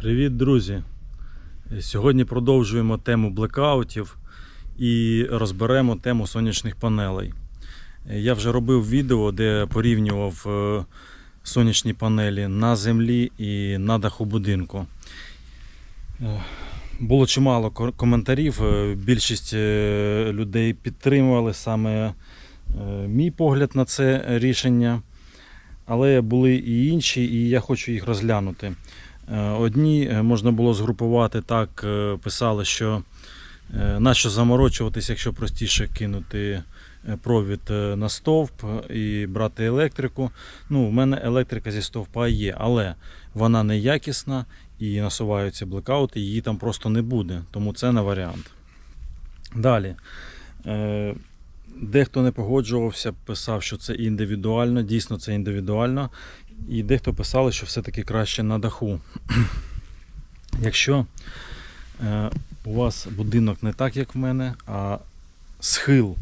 Привіт, друзі! Сьогодні продовжуємо тему блекаутів і розберемо тему сонячних панелей. Я вже робив відео, де порівнював е, сонячні панелі на землі і на даху будинку. Е, Було чимало коментарів. е, Більшість людей підтримували саме мій погляд на це рішення. Але були і інші, і я хочу їх розглянути. Е, Одні е, можна було згрупувати так, е, писали, що нащо заморочуватись, якщо простіше кинути провід на стовп і брати електрику. Ну, в мене електрика зі стовпа є, але вона не якісна і насуваються блекаути, її там просто не буде, тому це не варіант. Далі. Дехто не погоджувався, писав, що це індивідуально, дійсно це індивідуально. І дехто писали, що все-таки краще на даху. Якщо е, у вас будинок не так, як в мене, а схил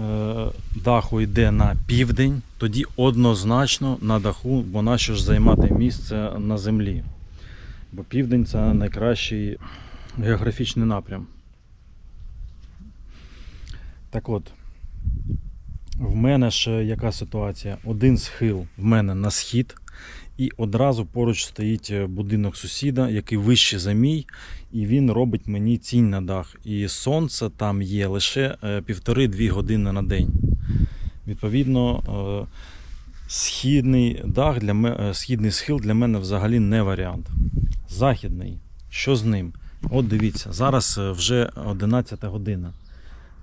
е, даху йде на південь, тоді однозначно на даху, бо нащо ж займати місце на землі. Бо південь це найкращий географічний напрям. Так от, в мене ж яка ситуація? Один схил в мене на схід, і одразу поруч стоїть е, будинок сусіда, який вищий за мій, і він робить мені тінь на дах. І сонце там є лише е, півтори-дві години на день. Відповідно, е, східний дах для мене, східний схил для мене взагалі не варіант. Західний. Що з ним? От дивіться, зараз вже 11 година.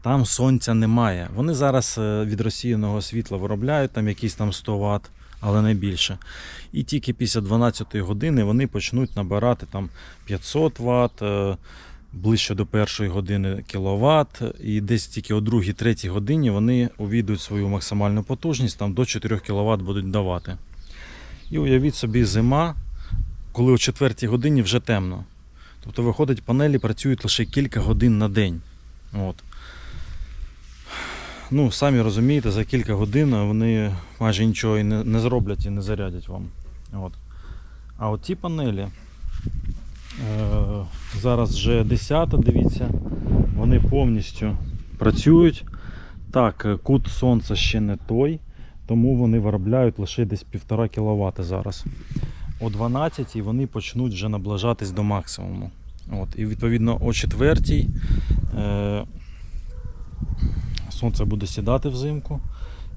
Там сонця немає. Вони зараз е, від розсіяного світла виробляють там якісь там 100 Вт, але не більше. І тільки після 12 години вони почнуть набирати там 500 Вт, е, ближче до першої години кіловат, і десь тільки о 2-3 годині вони увійдуть свою максимальну потужність, там до 4 кВт будуть давати. І уявіть собі, зима, коли о 4 годині вже темно. Тобто, виходить, панелі працюють лише кілька годин на день. От. Ну, самі розумієте, за кілька годин вони майже нічого і не, не зроблять і не зарядять вам. От. А от ці панелі, е, зараз вже 10, дивіться, вони повністю працюють. Так, е, кут сонця ще не той, тому вони виробляють лише десь 1,5 кВт зараз. О 12 вони почнуть вже наближатись до максимуму. От. І відповідно о 4 е, сонце буде сідати взимку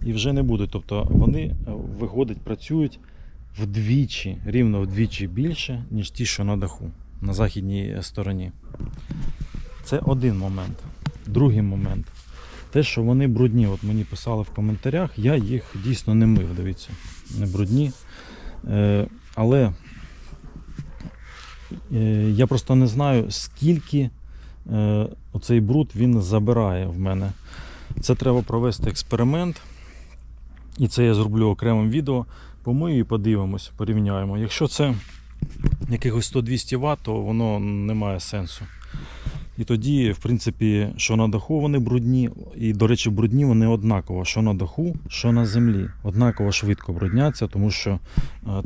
і вже не буде. Тобто вони е, виходить, працюють вдвічі, рівно вдвічі більше, ніж ті, що на даху, на західній стороні. Це один момент. Другий момент. Те, що вони брудні, от мені писали в коментарях, я їх дійсно не мив, дивіться, не брудні. Е, але е, я просто не знаю, скільки е, оцей бруд він забирає в мене. Це треба провести експеримент. І це я зроблю окремим відео. Помию і подивимось, порівняємо. Якщо це якихось 100-200 Вт, то воно не має сенсу. І тоді, в принципі, що на даху вони брудні, і, до речі, брудні вони однаково, що на даху, що на землі. Однаково швидко брудняться, тому що е,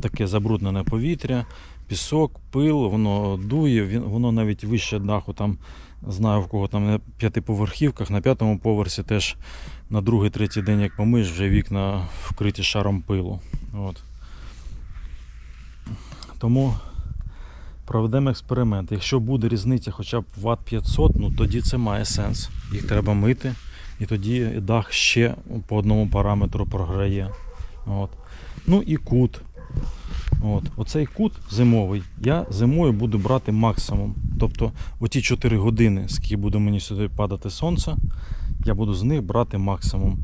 таке забруднене повітря, пісок, пил, воно дує, воно навіть вище даху. Там знаю в кого там на п'ятиповерхівках, на п'ятому поверсі теж на другий, третій день, як помиш, вже вікна вкриті шаром пилу. От. Тому проведемо експеримент. Якщо буде різниця хоча б Вт 500, ну тоді це має сенс. Їх треба мити, і тоді дах ще по одному параметру програє. От. Ну і кут. От. Оцей кут зимовий я зимою буду брати максимум. Тобто оті 4 години, скільки буде мені сюди падати сонце, я буду з них брати максимум.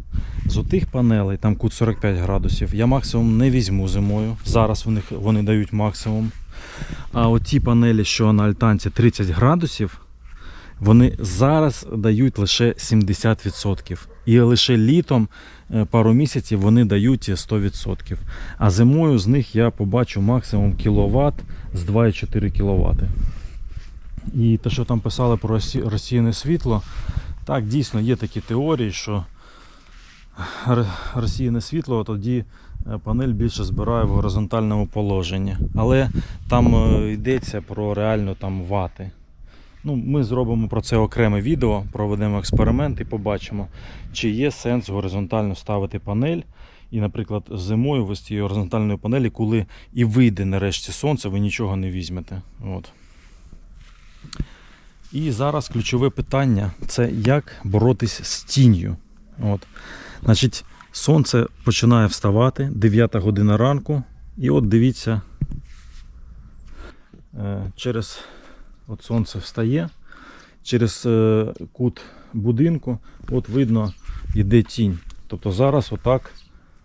З отих панелей, там кут 45 градусів, я максимум не візьму зимою. Зараз вони, вони дають максимум. А оті панелі, що на альтанці 30 градусів, вони зараз дають лише 70%. І лише літом е, пару місяців вони дають 100%. А зимою з них я побачу максимум кіловат з 2,4 кВт. І те, що там писали про розсіяне світло, так, дійсно є такі теорії, що р- розсіяне світло тоді е, панель більше збирає в горизонтальному положенні. Але там е, йдеться про реально там вати. Ну, ми зробимо про це окреме відео, проведемо експеримент і побачимо, чи є сенс горизонтально ставити панель. І, наприклад, зимою ви з цієї горизонтальної панелі, коли і вийде нарешті сонце, ви нічого не візьмете. От. І зараз ключове питання це як боротись з тінню. От. Значить, сонце починає вставати, 9 година ранку. І от дивіться, е, через от сонце встає, через е, кут будинку, от видно, йде тінь. Тобто зараз отак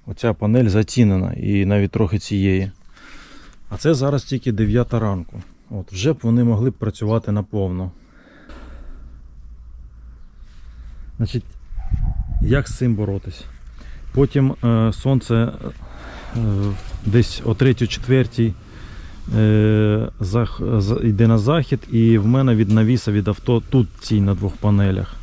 оця панель затінена і навіть трохи цієї. А це зараз тільки 9 ранку. От, вже б вони могли б працювати наповно. Значить, як з цим боротись? Потім е, сонце е, десь о 3-4 е, зах, з- йде на захід, і в мене від навіса від авто тут цій на двох панелях.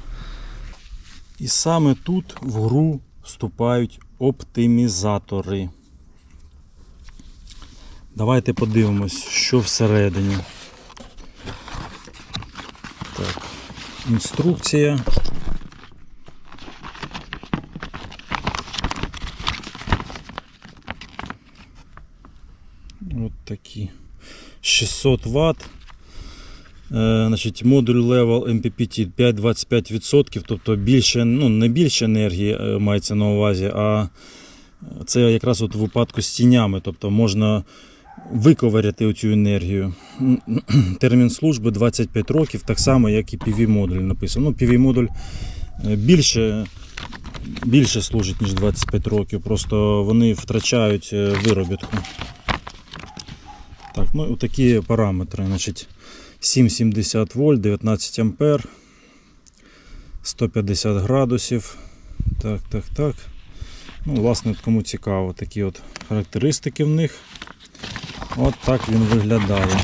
І саме тут в гру вступають оптимізатори. Давайте подивимось, що всередині. Так, інструкція. От такі. 600 Вт. Е, значить, модуль Level MPPT 5-25%, тобто більше, ну, не більше енергії е, мається на увазі, а це якраз от в випадку з тінями, тобто можна виковиряти оцю енергію. Термін служби 25 років, так само, як і PV-модуль написано. Ну, PV-модуль е, більше, більше служить, ніж 25 років, просто вони втрачають виробітку. Так, ну такі параметри. Значить, 7,70 вольт, 19 ампер, 150 градусів. Так, так, так. Ну, власне, кому цікаво, такі от характеристики в них. От так він виглядає.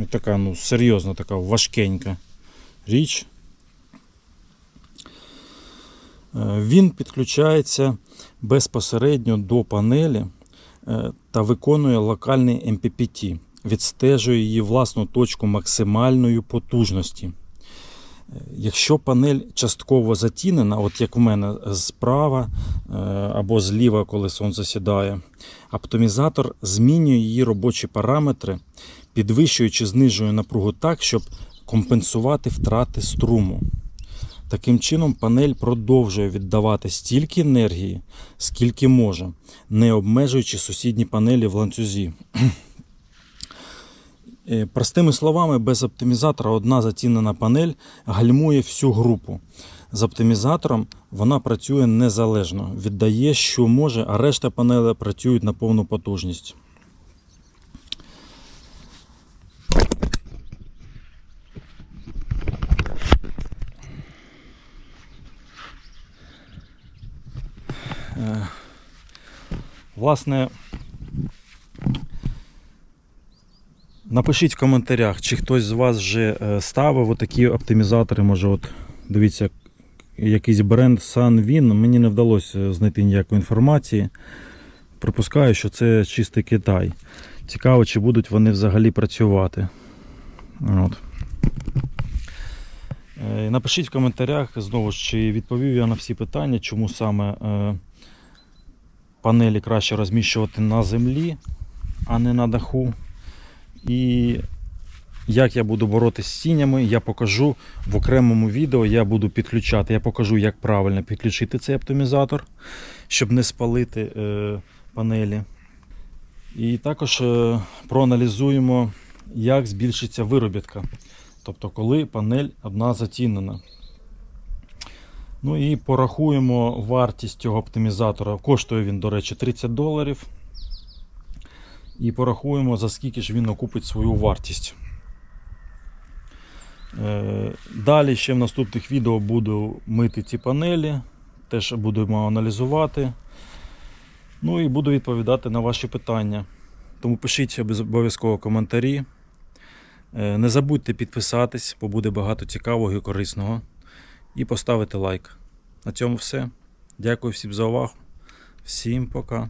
Ось така, ну, серйозна така важкенька річ. Е, Він підключається безпосередньо до панелі та виконує локальний MPPT, відстежує її власну точку максимальної потужності. Е, Якщо панель частково затінена, от як в мене справа е, або зліва, коли сонце сідає, оптимізатор змінює її робочі параметри, підвищує чи знижує напругу так, щоб компенсувати втрати струму. Таким чином, панель продовжує віддавати стільки енергії, скільки може, не обмежуючи сусідні панелі в ланцюзі. Е, Простими словами, без оптимізатора одна затінена панель гальмує всю групу. З оптимізатором вона працює незалежно, віддає, що може, а решта панелей працюють на повну потужність. Власне, напишіть в коментарях, чи хтось з вас вже е, ставив отакі оптимізатори. Може, от дивіться, якийсь бренд Sunwin. Мені не вдалося знайти ніякої інформації. Припускаю, що це чистий Китай. Цікаво, чи будуть вони взагалі працювати. От. Е, Напишіть в коментарях знову ж, чи відповів я на всі питання, чому саме е, панелі краще розміщувати на землі, а не на даху. І як я буду боротися з тінями, я покажу в окремому відео. Я буду підключати, я покажу, як правильно підключити цей оптимізатор, щоб не спалити е, панелі. І також е, проаналізуємо, як збільшиться виробітка. Тобто, коли панель одна затінена. Ну і порахуємо вартість цього оптимізатора. Коштує він, до речі, 30 доларів. І порахуємо, за скільки ж він окупить свою вартість. Е, Далі ще в наступних відео буду мити ці панелі, теж будемо аналізувати. Ну і буду відповідати на ваші питання. Тому пишіть обов'язково коментарі. Е, Не забудьте підписатись, бо буде багато цікавого і корисного. І поставити лайк. На цьому все. Дякую всім за увагу. Всім пока.